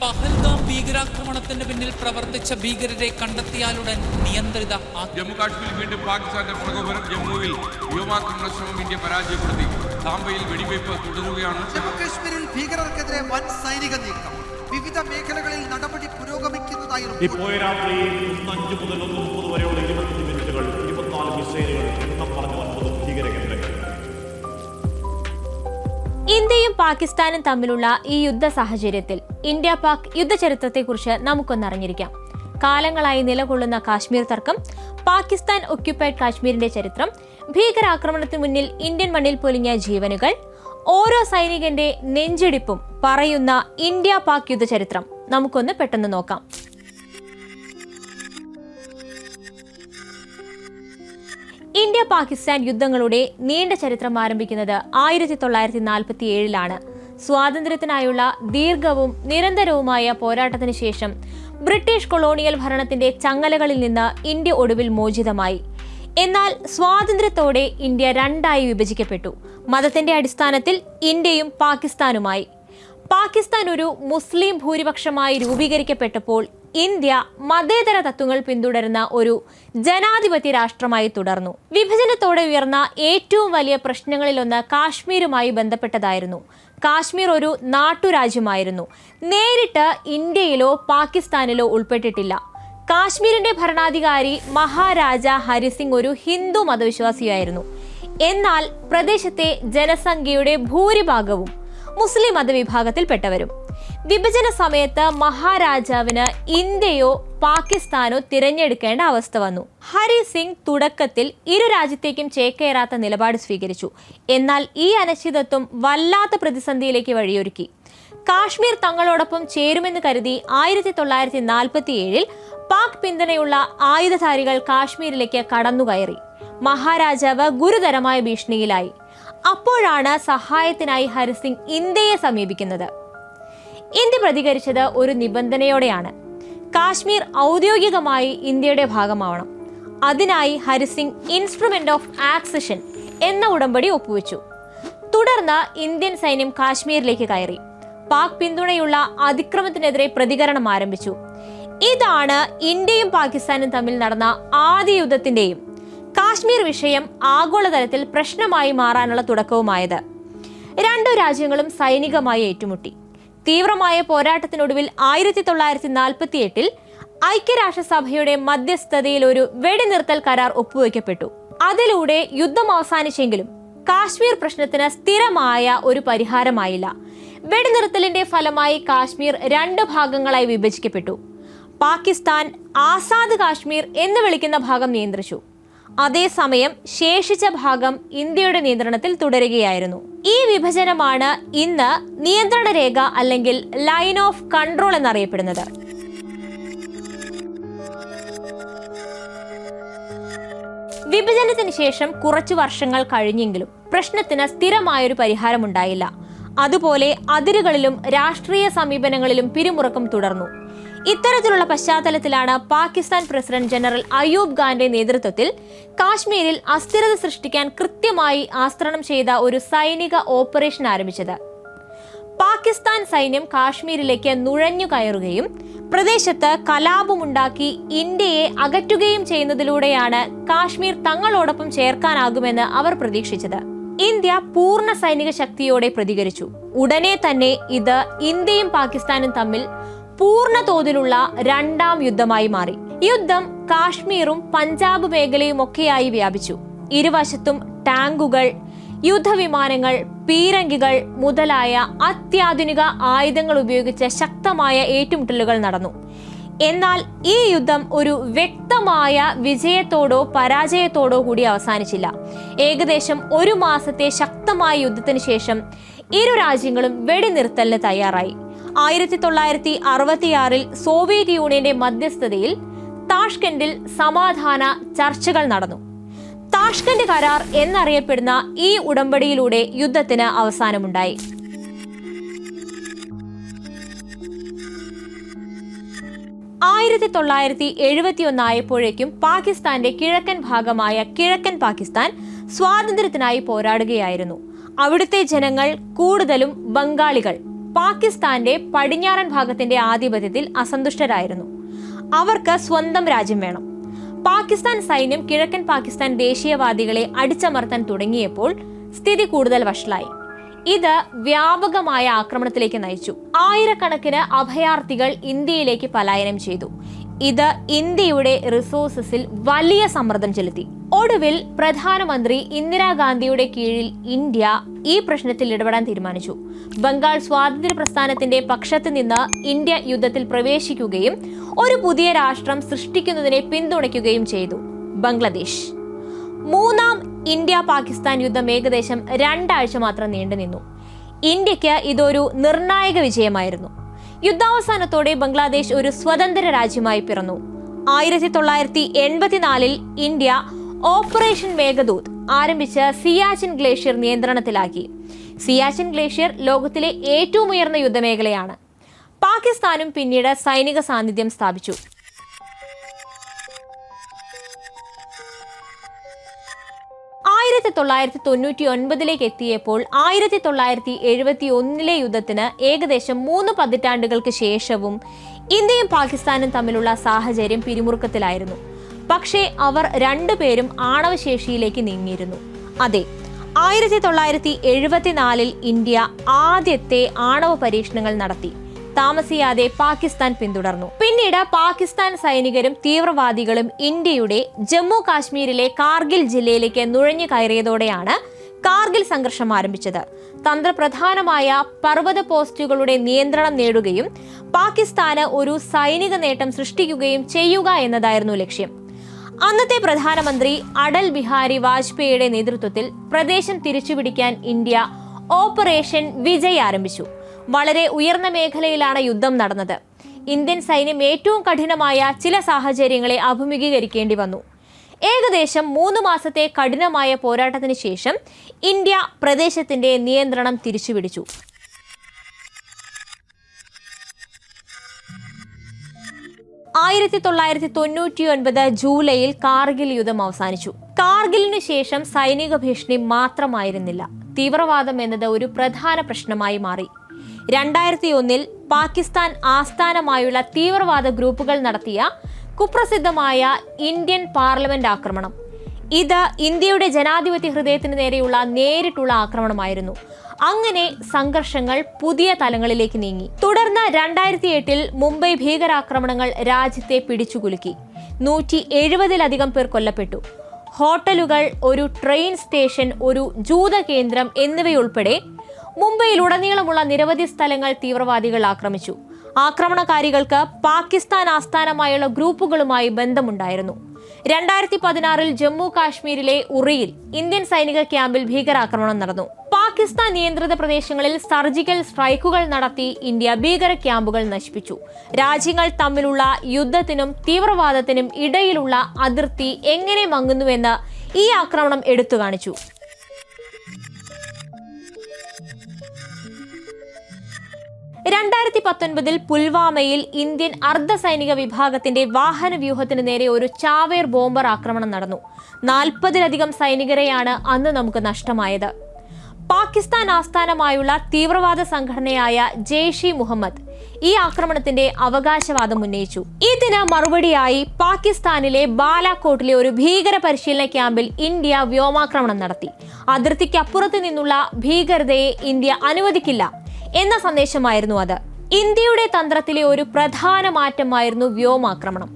പഹൽഗാം ഭീകരാക്രമണത്തിന് പിന്നിൽ പ്രവർത്തിച്ച ഭീകരരെ കണ്ടെത്തിയാലുടൻ നിയന്ത്രിത ജമ്മു കാശ്മീർ വീണ്ടും പാകിസ്ഥാന്റെ പ്രകോപനം ജമ്മുവിൽ വ്യോമാക്രമണ ശ്രമം ഇന്ത്യ പരാജയപ്പെടുത്തി. സാമ്പയിൽ വെടിവയ്പ് തുടരുകയാണ്. ജമ്മുകശ്മീരിൽ ഭീകരർക്കെതിരെ വൻ സൈനിക നീക്കം. വിവിധ മേഖലകളിൽ നടപടി പുരോഗമിക്കുന്നതായിരുന്നു റിപ്പോർട്ട്. ഇപ്പോൾ രാത്രി ഇന്ന് അഞ്ച് മുതൽ ഒന്ന് മുപ്പത് വരെയുള്ള ഇരുപത്തഞ്ച് മിനിറ്റുകൾ ഇരുപത്തിനാല് മിസൈലുകൾ പാകിസ്ഥാനും തമ്മിലുള്ള ഈ യുദ്ധ സാഹചര്യത്തിൽ ഇന്ത്യ പാക് യുദ്ധചരിത്രത്തെക്കുറിച്ച് നമുക്കൊന്നറിഞ്ഞിരിക്കാം. കാലങ്ങളായി നിലകൊള്ളുന്ന കാശ്മീർ തർക്കം പാകിസ്ഥാൻ ഒക്യുപ്പൈഡ് കാശ്മീരിന്റെ ചരിത്രം ഭീകരാക്രമണത്തിന് മുന്നിൽ ഇന്ത്യൻ മണ്ണിൽ പൊലിഞ്ഞ ജീവനുകൾ ഓരോ സൈനികന്റെ നെഞ്ചിടിപ്പും പറയുന്ന ഇന്ത്യ പാക് യുദ്ധചരിത്രം. നമുക്കൊന്ന് പെട്ടെന്ന് നോക്കാം. ഇന്ത്യ പാകിസ്ഥാൻ യുദ്ധങ്ങളുടെ നീണ്ട ചരിത്രം ആരംഭിക്കുന്നത് ആയിരത്തി തൊള്ളായിരത്തി നാൽപ്പത്തി ഏഴിലാണ് സ്വാതന്ത്ര്യത്തിനായുള്ള ദീർഘവും നിരന്തരവുമായ പോരാട്ടത്തിന് ശേഷം ബ്രിട്ടീഷ് കൊളോണിയൽ ഭരണത്തിന്റെ ചങ്ങലകളിൽ നിന്ന് ഇന്ത്യ ഒടുവിൽ മോചിതമായി. എന്നാൽ സ്വാതന്ത്ര്യത്തോടെ ഇന്ത്യ രണ്ടായി വിഭജിക്കപ്പെട്ടു. മതത്തിന്റെ അടിസ്ഥാനത്തിൽ ഇന്ത്യയും പാകിസ്ഥാനുമായി. പാകിസ്ഥാൻ ഒരു മുസ്ലിം ഭൂരിപക്ഷമായി രൂപീകരിക്കപ്പെട്ടപ്പോൾ ഇന്ത്യ മതേതര തത്വങ്ങൾ പിന്തുടരുന്ന ഒരു ജനാധിപത്യ രാഷ്ട്രമായി തുടർന്നു. വിഭജനത്തോടെ ഉയർന്ന ഏറ്റവും വലിയ പ്രശ്നങ്ങളിലൊന്ന് കാശ്മീരുമായി ബന്ധപ്പെട്ടതായിരുന്നു. കാശ്മീർ ഒരു നാട്ടുരാജ്യമായിരുന്നു. നേരിട്ട് ഇന്ത്യയിലോ പാകിസ്ഥാനിലോ ഉൾപ്പെട്ടിട്ടില്ല. കാശ്മീരിന്റെ ഭരണാധികാരി മഹാരാജ ഹരിസിംഗ് ഒരു ഹിന്ദു മതവിശ്വാസിയായിരുന്നു. എന്നാൽ പ്രദേശത്തെ ജനസംഖ്യയുടെ ഭൂരിഭാഗവും മുസ്ലിം മതവിഭാഗത്തിൽപ്പെട്ടവരും. വിഭജന സമയത്ത് മഹാരാജാവിന് ഇന്ത്യയോ പാകിസ്ഥാനോ തിരഞ്ഞെടുക്കേണ്ട അവസ്ഥ വന്നു. ഹരി സിംഗ് തുടക്കത്തിൽ ഇരു രാജ്യത്തേക്കും ചേക്കേറാത്ത നിലപാട് സ്വീകരിച്ചു. എന്നാൽ ഈ അനിശ്ചിതത്വം വല്ലാത്ത പ്രതിസന്ധിയിലേക്ക് വഴിയൊരുക്കി. കാശ്മീർ തങ്ങളോടൊപ്പം ചേരുമെന്ന് കരുതി ആയിരത്തി തൊള്ളായിരത്തി നാൽപ്പത്തി ഏഴിൽ പാക് പിന്തുണയുള്ള ആയുധധാരികൾ കാശ്മീരിലേക്ക് കടന്നുകയറി. മഹാരാജാവ് ഗുരുതരമായ ഭീഷണിയിലായി. അപ്പോഴാണ് സഹായത്തിനായി ഹരിസിംഗ് ഇന്ത്യയെ സമീപിക്കുന്നത്. ഇന്ത്യ പ്രതികരിച്ചത് ഒരു നിബന്ധനയോടെയാണ്. കാശ്മീർ ഔദ്യോഗികമായി ഇന്ത്യയുടെ ഭാഗമാവണം. അതിനായി ഹരിസിംഗ് ഇൻസ്ട്രുമെന്റ് ഓഫ് ആക്സഷൻ എന്ന ഉടമ്പടി ഒപ്പുവെച്ചു. തുടർന്ന് ഇന്ത്യൻ സൈന്യം കാശ്മീരിലേക്ക് കയറി. പാക് പിന്തുണയുള്ള അതിക്രമത്തിനെതിരെ പ്രതികരണം ആരംഭിച്ചു. ഇതാണ് ഇന്ത്യയും പാകിസ്ഥാനും തമ്മിൽ നടന്ന ആദ്യ യുദ്ധത്തിന്റെയും കാശ്മീർ വിഷയം ആഗോളതലത്തിൽ പ്രശ്നമായി മാറാനുള്ള തുടക്കവുമായത്. രണ്ടു രാജ്യങ്ങളും സൈനികമായി ഏറ്റുമുട്ടി. തീവ്രമായ പോരാട്ടത്തിനൊടുവിൽ ആയിരത്തി തൊള്ളായിരത്തി നാൽപ്പത്തി എട്ടിൽ ഐക്യരാഷ്ട്രസഭയുടെ മധ്യസ്ഥതയിൽ ഒരു വെടിനിർത്തൽ കരാർ ഒപ്പുവെക്കപ്പെട്ടു. അതിലൂടെ യുദ്ധം അവസാനിച്ചെങ്കിലും കാശ്മീർ പ്രശ്നത്തിന് സ്ഥിരമായ ഒരു പരിഹാരമായില്ല. വെടിനിർത്തലിന്റെ ഫലമായി കാശ്മീർ രണ്ട് ഭാഗങ്ങളായി വിഭജിക്കപ്പെട്ടു. പാകിസ്ഥാൻ ആസാദ് കാശ്മീർ എന്ന് വിളിക്കുന്ന ഭാഗം നിയന്ത്രിച്ചു. അതേസമയം ശേഷിച്ച ഭാഗം ഇന്ത്യയുടെ നിയന്ത്രണത്തിൽ തുടരുകയായിരുന്നു. ഈ വിഭജനമാണ് ഇന്ന് നിയന്ത്രണ രേഖ അല്ലെങ്കിൽ ലൈൻ ഓഫ് കൺട്രോൾ എന്നറിയപ്പെടുന്നത്. വിഭജനത്തിന് ശേഷം കുറച്ചു വർഷങ്ങൾ കഴിഞ്ഞെങ്കിലും പ്രശ്നത്തിന് സ്ഥിരമായൊരു പരിഹാരമുണ്ടായില്ല. അതുപോലെ അതിരുകളിലും രാഷ്ട്രീയ സമീപനങ്ങളിലും പിരിമുറുക്കം തുടർന്നു. ഇത്തരത്തിലുള്ള പശ്ചാത്തലത്തിലാണ് പാകിസ്ഥാൻ പ്രസിഡന്റ് ജനറൽ അയൂബ് ഖാന്റെ നേതൃത്വത്തിൽ കാശ്മീരിൽ അസ്ഥിരത സൃഷ്ടിക്കാൻ കൃത്യമായി ആസ്ത്രണം ചെയ്ത ഒരു സൈനിക ഓപ്പറേഷൻ ആരംഭിച്ചത്. പാകിസ്ഥാൻ സൈന്യം കാശ്മീരിലേക്ക് നുഴഞ്ഞു കയറുകയും പ്രദേശത്ത് കലാപമുണ്ടാക്കി ഇന്ത്യയെ അകറ്റുകയും ചെയ്യുന്നതിലൂടെയാണ് കാശ്മീർ തങ്ങളോടൊപ്പം ചേർക്കാനാകുമെന്ന് അവർ പ്രതീക്ഷിച്ചത്. ഇന്ത്യ പൂർണ സൈനിക ശക്തിയോടെ പ്രതികരിച്ചു. ഉടനെ തന്നെ ഇത് ഇന്ത്യയും പാകിസ്ഥാനും തമ്മിൽ പൂർണ തോതിലുള്ള രണ്ടാം യുദ്ധമായി മാറി. യുദ്ധം കാശ്മീറും പഞ്ചാബ് മേഖലയും ഒക്കെയായി വ്യാപിച്ചു. ഇരുവശത്തും ടാങ്കുകൾ യുദ്ധവിമാനങ്ങൾ പീരങ്കികൾ മുതലായ അത്യാധുനിക ആയുധങ്ങൾ ഉപയോഗിച്ച ശക്തമായ ഏറ്റുമുട്ടലുകൾ നടന്നു. എന്നാൽ ഈ യുദ്ധം ഒരു വ്യക്തമായ വിജയത്തോടോ പരാജയത്തോടോ കൂടി അവസാനിച്ചില്ല. ഏകദേശം ഒരു മാസത്തെ ശക്തമായ യുദ്ധത്തിന് ശേഷം ഇരു രാജ്യങ്ങളും വെടിനിർത്തലിന് തയ്യാറായി. ആയിരത്തി തൊള്ളായിരത്തി അറുപത്തിയാറിൽ സോവിയറ്റ് യൂണിയന്റെ മധ്യസ്ഥതയിൽ താഷ്കെൻഡിൽ സമാധാന ചർച്ചകൾ നടന്നു. താഷ്കന്റ് കരാർ എന്നറിയപ്പെടുന്ന ഈ ഉടമ്പടിയിലൂടെ യുദ്ധത്തിന് അവസാനമുണ്ടായി. ആയിരത്തി തൊള്ളായിരത്തി എഴുപത്തി ഒന്നായപ്പോഴേക്കും പാകിസ്ഥാന്റെ കിഴക്കൻ ഭാഗമായ കിഴക്കൻ പാകിസ്ഥാൻ സ്വാതന്ത്ര്യത്തിനായി പോരാടുകയായിരുന്നു. അവിടുത്തെ ജനങ്ങൾ കൂടുതലും ബംഗാളികൾ. പാകിസ്ഥാന്റെ പടിഞ്ഞാറൻ ഭാഗത്തിന്റെ ആധിപത്യത്തിൽ അസന്തുഷ്ടരായിരുന്നു. അവർക്ക് സ്വന്തം രാജ്യം വേണം. പാകിസ്ഥാൻ സൈന്യം കിഴക്കൻ പാകിസ്ഥാൻ ദേശീയവാദികളെ അടിച്ചമർത്താൻ തുടങ്ങിയപ്പോൾ സ്ഥിതി കൂടുതൽ വഷളായി. ഇത് വ്യാപകമായ ആക്രമണത്തിലേക്ക് നയിച്ചു. ആയിരക്കണക്കിന് അഭയാർത്ഥികൾ ഇന്ത്യയിലേക്ക് പലായനം ചെയ്തു. ഇത് ഇന്ത്യയുടെ റിസോഴ്സസിൽ വലിയ സമ്മർദ്ദം ചെലുത്തി. ഒടുവിൽ പ്രധാനമന്ത്രി ഇന്ദിരാഗാന്ധിയുടെ കീഴിൽ ഇന്ത്യ ഈ പ്രശ്നത്തിൽ ഇടപെടാൻ തീരുമാനിച്ചു. ബംഗാൾ സ്വാതന്ത്ര്യ പ്രസ്ഥാനത്തിന്റെ പക്ഷത്ത് നിന്ന് ഇന്ത്യ യുദ്ധത്തിൽ പ്രവേശിക്കുകയും ഒരു പുതിയ രാഷ്ട്രം സൃഷ്ടിക്കുന്നതിനെ പിന്തുണയ്ക്കുകയും ചെയ്തു. ബംഗ്ലാദേശ്. മൂന്നാം ഇന്ത്യ പാകിസ്ഥാൻ യുദ്ധം ഏകദേശം രണ്ടാഴ്ച മാത്രം നീണ്ടുനിന്നു. ഇന്ത്യയ്ക്ക് ഇതൊരു നിർണായക വിജയമായിരുന്നു. യുദ്ധാവസാനത്തോടെ ബംഗ്ലാദേശ് ഒരു സ്വതന്ത്ര രാജ്യമായി പിറന്നു. ആയിരത്തി തൊള്ളായിരത്തി എൺപത്തിനാലിൽ ഇന്ത്യ ഓപ്പറേഷൻ മേഘദൂത് ആരംഭിച്ച സിയാച്ചിൻ ഗ്ലേഷ്യർ നിയന്ത്രണത്തിലാക്കി. സിയാച്ചിൻ ഗ്ലേഷ്യർ ലോകത്തിലെ ഏറ്റവും ഉയർന്ന യുദ്ധമേഖലയാണ്. പാകിസ്ഥാനും പിന്നീട് സൈനിക സാന്നിധ്യം സ്ഥാപിച്ചു. ആയിരത്തി തൊള്ളായിരത്തി തൊണ്ണൂറ്റി ഒൻപതിലേക്ക് എത്തിയപ്പോൾ ആയിരത്തി തൊള്ളായിരത്തി എഴുപത്തി ഒന്നിലെ യുദ്ധത്തിന് ഏകദേശം മൂന്ന് പതിറ്റാണ്ടുകൾക്ക് ശേഷവും ഇന്ത്യയും പാകിസ്ഥാനും തമ്മിലുള്ള സാഹചര്യം പിരിമുറുക്കത്തിലായിരുന്നു. പക്ഷേ അവർ രണ്ടുപേരും ആണവശേഷിയിലേക്ക് നീങ്ങിയിരുന്നു. അതെ ആയിരത്തി തൊള്ളായിരത്തി എഴുപത്തിനാലിൽ ഇന്ത്യ ആദ്യത്തെ ആണവ പരീക്ഷണങ്ങൾ നടത്തി. താമസിയാതെ പാകിസ്ഥാൻ പിന്തുടർന്നു. പിന്നീട് പാകിസ്ഥാൻ സൈനികരും തീവ്രവാദികളും ഇന്ത്യയുടെ ജമ്മു കാശ്മീരിലെ കാർഗിൽ ജില്ലയിലേക്ക് നുഴഞ്ഞു കയറിയതോടെയാണ് കാർഗിൽ സംഘർഷം ആരംഭിച്ചത്. തന്ത്രപ്രധാനമായ പർവത പോസ്റ്റുകളുടെ നിയന്ത്രണം നേടുകയും പാകിസ്ഥാന് ഒരു സൈനിക നേട്ടം സൃഷ്ടിക്കുകയും ചെയ്യുക എന്നതായിരുന്നു ലക്ഷ്യം. അന്നത്തെ പ്രധാനമന്ത്രി അടൽ ബിഹാരി വാജ്പേയിയുടെ നേതൃത്വത്തിൽ പ്രദേശം തിരിച്ചുപിടിക്കാൻ ഇന്ത്യ ഓപ്പറേഷൻ വിജയ് ആരംഭിച്ചു. വളരെ ഉയർന്ന മേഖലയിലാണ് യുദ്ധം നടന്നത്. ഇന്ത്യൻ സൈന്യം ഏറ്റവും കഠിനമായ ചില സാഹചര്യങ്ങളെ അഭിമുഖീകരിക്കേണ്ടി വന്നു. ഏകദേശം മൂന്ന് മാസത്തെ കഠിനമായ പോരാട്ടത്തിന് ശേഷം ഇന്ത്യ പ്രദേശത്തിന്റെ നിയന്ത്രണം തിരിച്ചുപിടിച്ചു. ആയിരത്തി തൊള്ളായിരത്തി തൊണ്ണൂറ്റി ഒൻപത് ജൂലൈയിൽ കാർഗിൽ യുദ്ധം അവസാനിച്ചു. കാർഗിലിനു ശേഷം സൈനിക ഭീഷണി മാത്രമായിരുന്നില്ല. തീവ്രവാദം എന്നത് ഒരു പ്രധാന പ്രശ്നമായി മാറി. രണ്ടായിരത്തി ഒന്നിൽ പാകിസ്ഥാൻ ആസ്ഥാനമായുള്ള തീവ്രവാദ ഗ്രൂപ്പുകൾ നടത്തിയ കുപ്രസിദ്ധമായ ഇന്ത്യൻ പാർലമെന്റ് ആക്രമണം. ഇത് ഇന്ത്യയുടെ ജനാധിപത്യ ഹൃദയത്തിന് നേരെയുള്ള നേരിട്ടുള്ള ആക്രമണമായിരുന്നു. അങ്ങനെ സംഘർഷങ്ങൾ പുതിയ തലങ്ങളിലേക്ക് നീങ്ങി. തുടർന്ന് രണ്ടായിരത്തി എട്ടിൽ മുംബൈ ഭീകരാക്രമണങ്ങൾ രാജ്യത്തെ പിടിച്ചുകുലുക്കി. നൂറ്റി എഴുപതിലധികം പേർ കൊല്ലപ്പെട്ടു. ഹോട്ടലുകൾ ഒരു ട്രെയിൻ സ്റ്റേഷൻ ഒരു ജൂത കേന്ദ്രം എന്നിവയുൾപ്പെടെ മുംബൈയിലുടനീളമുള്ള നിരവധി സ്ഥലങ്ങൾ തീവ്രവാദികൾ ആക്രമിച്ചു. ആക്രമണകാരികൾക്ക് പാകിസ്ഥാൻ ആസ്ഥാനമായുള്ള ഗ്രൂപ്പുകളുമായി ബന്ധമുണ്ടായിരുന്നു. രണ്ടായിരത്തി പതിനാറിൽ ജമ്മു കാശ്മീരിലെ ഉറിയിൽ ഇന്ത്യൻ സൈനിക ക്യാമ്പിൽ ഭീകരാക്രമണം നടന്നു. പാകിസ്ഥാൻ നിയന്ത്രിത പ്രദേശങ്ങളിൽ സർജിക്കൽ സ്ട്രൈക്കുകൾ നടത്തി ഇന്ത്യ ഭീകര ക്യാമ്പുകൾ നശിപ്പിച്ചു. രാജ്യങ്ങൾ തമ്മിലുള്ള യുദ്ധത്തിനും തീവ്രവാദത്തിനും ഇടയിലുള്ള അതിർത്തി എങ്ങനെ മങ്ങുന്നുവെന്ന് ഈ ആക്രമണം എടുത്തു കാണിച്ചു. രണ്ടായിരത്തി പത്തൊൻപതിൽ പുൽവാമയിൽ ഇന്ത്യൻ അർദ്ധസൈനിക വിഭാഗത്തിന്റെ വാഹന വ്യൂഹത്തിന് നേരെ ഒരു ചാവേർ ബോംബർ ആക്രമണം നടന്നു. നാൽപ്പതിലധികം സൈനികരെയാണ് അന്ന് നമുക്ക് നഷ്ടമായത്. പാകിസ്ഥാൻ ആസ്ഥാനമായുള്ള തീവ്രവാദ സംഘടനയായ ജെയ്ഷി മുഹമ്മദ് ഈ ആക്രമണത്തിന്റെ അവകാശവാദം ഉന്നയിച്ചു. ഇതിന് മറുപടിയായി പാകിസ്ഥാനിലെ ബാലാക്കോട്ടിലെ ഒരു ഭീകര പരിശീലന ക്യാമ്പിൽ ഇന്ത്യ വ്യോമാക്രമണം നടത്തി. അതിർത്തിക്കപ്പുറത്ത് നിന്നുള്ള ഭീകരതയെ ഇന്ത്യ അനുവദിക്കില്ല. എന്ന സന്ദേശമായിരുന്നു അത്. ഇന്ത്യയുടെ തന്ത്രത്തിലെ ഒരു പ്രധാന മാറ്റമായിരുന്നു വ്യോമാക്രമണം.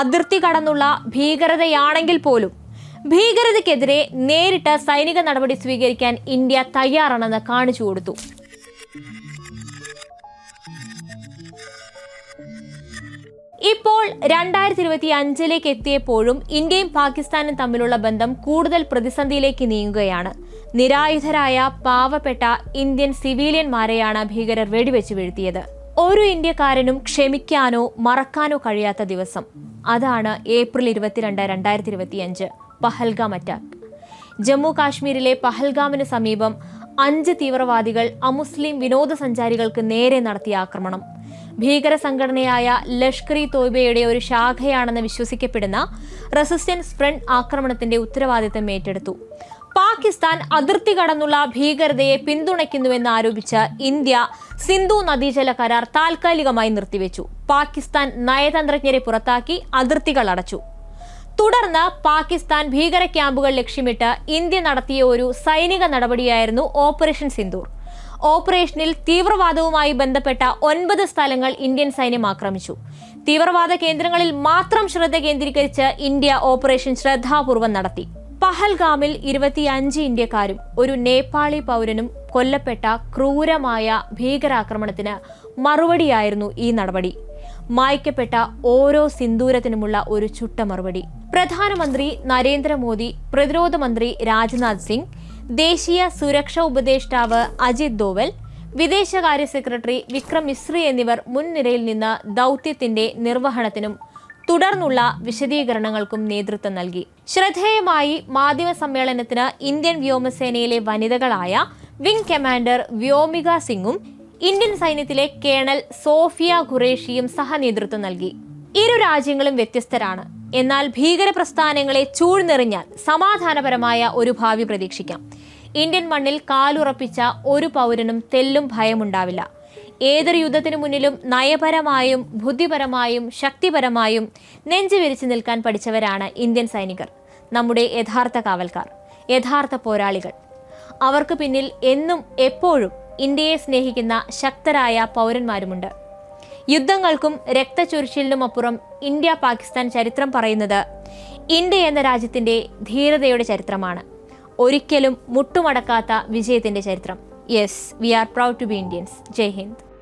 അതിർത്തി കടന്നുള്ള ഭീകരതയാണെങ്കിൽ പോലും ഭീകരതയ്ക്കെതിരെ നേരിട്ട് സൈനിക നടപടി സ്വീകരിക്കാൻ ഇന്ത്യ തയ്യാറാണെന്ന് കാണിച്ചു കൊടുത്തു. ഇപ്പോൾ രണ്ടായിരത്തി ഇരുപത്തി അഞ്ചിലേക്ക് എത്തിയപ്പോഴും ഇന്ത്യയും പാകിസ്ഥാനും തമ്മിലുള്ള ബന്ധം കൂടുതൽ പ്രതിസന്ധിയിലേക്ക് നീങ്ങുകയാണ്. നിരായുധരായ പാവപ്പെട്ട ഇന്ത്യൻ സിവിലിയന്മാരെയാണ് ഭീകരർ വെടിവെച്ച് വീഴ്ത്തിയത്. ഒരു ഇന്ത്യക്കാരനും ക്ഷമിക്കാനോ മറക്കാനോ കഴിയാത്ത ദിവസം. അതാണ് ഏപ്രിൽ ഇരുപത്തിരണ്ട് രണ്ടായിരത്തി ഇരുപത്തിയഞ്ച് പഹൽഗാം അറ്റാക്ക്. ജമ്മു കാശ്മീരിലെ പഹൽഗാമിന് സമീപം അഞ്ച് തീവ്രവാദികൾ അമുസ്ലിം വിനോദസഞ്ചാരികൾക്ക് നേരെ നടത്തിയ ആക്രമണം. ഭീകര സംഘടനയായ ലഷ്കർ ഇ തോയ്ബയുടെ ഒരു ശാഖയാണെന്ന് വിശ്വസിക്കപ്പെടുന്ന റെസിസ്റ്റൻസ് ഫ്രണ്ട് ആക്രമണത്തിന്റെ ഉത്തരവാദിത്തം ഏറ്റെടുത്തു. പാകിസ്ഥാൻ അതിർത്തി കടന്നുള്ള ഭീകരതയെ പിന്തുണയ്ക്കുന്നുവെന്ന് ആരോപിച്ച് ഇന്ത്യ സിന്ധു നദീജല കരാർ താൽക്കാലികമായി നിർത്തിവെച്ചു. പാകിസ്ഥാൻ നയതന്ത്രജ്ഞരെ പുറത്താക്കി അതിർത്തികൾ അടച്ചു. തുടർന്ന് പാകിസ്ഥാൻ ഭീകര ക്യാമ്പുകൾ ലക്ഷ്യമിട്ട് ഇന്ത്യ നടത്തിയ ഒരു സൈനിക നടപടിയായിരുന്നു ഓപ്പറേഷൻ സിന്ദൂർ. ഓപ്പറേഷനിൽ തീവ്രവാദവുമായി ബന്ധപ്പെട്ട ഒൻപത് സ്ഥലങ്ങൾ ഇന്ത്യൻ സൈന്യം ആക്രമിച്ചു. തീവ്രവാദ കേന്ദ്രങ്ങളിൽ മാത്രം ശ്രദ്ധ കേന്ദ്രീകരിച്ച് ഇന്ത്യ ഓപ്പറേഷൻ ശ്രദ്ധാപൂർവം നടത്തി. പഹൽഗാമിൽ ഇരുപത്തിയഞ്ച് ഇന്ത്യക്കാരും ഒരു നേപ്പാളി പൗരനും കൊല്ലപ്പെട്ട ക്രൂരമായ ഭീകരാക്രമണത്തിന് മറുപടിയായിരുന്നു ഈ നടപടി. മായ്ക്കപ്പെട്ട ഓരോ സിന്ദൂരത്തിനുമുള്ള ഒരു ചുട്ട മറുപടി. പ്രധാനമന്ത്രി നരേന്ദ്രമോദി പ്രതിരോധ മന്ത്രി രാജ്നാഥ് സിംഗ് ദേശീയ സുരക്ഷാ ഉപദേഷ്ടാവ് അജിത് ദോവൽ വിദേശകാര്യ സെക്രട്ടറി വിക്രം മിശ്രി എന്നിവർ മുൻനിരയിൽ നിന്ന് ദൗത്യത്തിന്റെ നിർവഹണത്തിനും തുടർന്നുള്ള വിശദീകരണങ്ങൾക്കും നേതൃത്വം നൽകി. ശ്രദ്ധേയമായി മാധ്യമ സമ്മേളനത്തിന് ഇന്ത്യൻ വ്യോമസേനയിലെ വനിതകളായ വിംഗ് കമാൻഡർ വ്യോമിക സിംഗും ഇന്ത്യൻ സൈന്യത്തിലെ കേണൽ സോഫിയ ഖുറേഷിയും സഹനേതൃത്വം നൽകി. ഇരു രാജ്യങ്ങളും വ്യത്യസ്തരാണ്. എന്നാൽ ഭീകര പ്രസ്ഥാനങ്ങളെ ചൂഴ്ന്നെറിഞ്ഞാൽ സമാധാനപരമായ ഒരു ഭാവി പ്രതീക്ഷിക്കാം. ഇന്ത്യൻ മണ്ണിൽ കാലുറപ്പിച്ച ഒരു പൗരനും തെല്ലും ഭയമുണ്ടാവില്ല. ഏതൊരു യുദ്ധത്തിനു മുന്നിലും നയപരമായും ബുദ്ധിപരമായും ശക്തിപരമായും നെഞ്ചുവിരിച്ചു നിൽക്കാൻ പഠിച്ചവരാണ് ഇന്ത്യൻ സൈനികർ. നമ്മുടെ യഥാർത്ഥ കാവൽക്കാർ യഥാർത്ഥ പോരാളികൾ. അവർക്ക് പിന്നിൽ എന്നും എപ്പോഴും ഇന്ത്യയെ സ്നേഹിക്കുന്ന ശക്തരായ പൗരന്മാരുമുണ്ട്. യുദ്ധങ്ങൾക്കും രക്തചൊരിച്ചിലിനുമപ്പുറം ഇന്ത്യ പാകിസ്ഥാൻ ചരിത്രം പറയുന്നത് ഇന്ത്യ എന്ന രാജ്യത്തിന്റെ ധീരതയുടെ ചരിത്രമാണ്. ഒരിക്കലും മുട്ടുമടക്കാത്ത വിജയത്തിന്റെ ചരിത്രം. Yes we are proud to be Indians Jai Hind.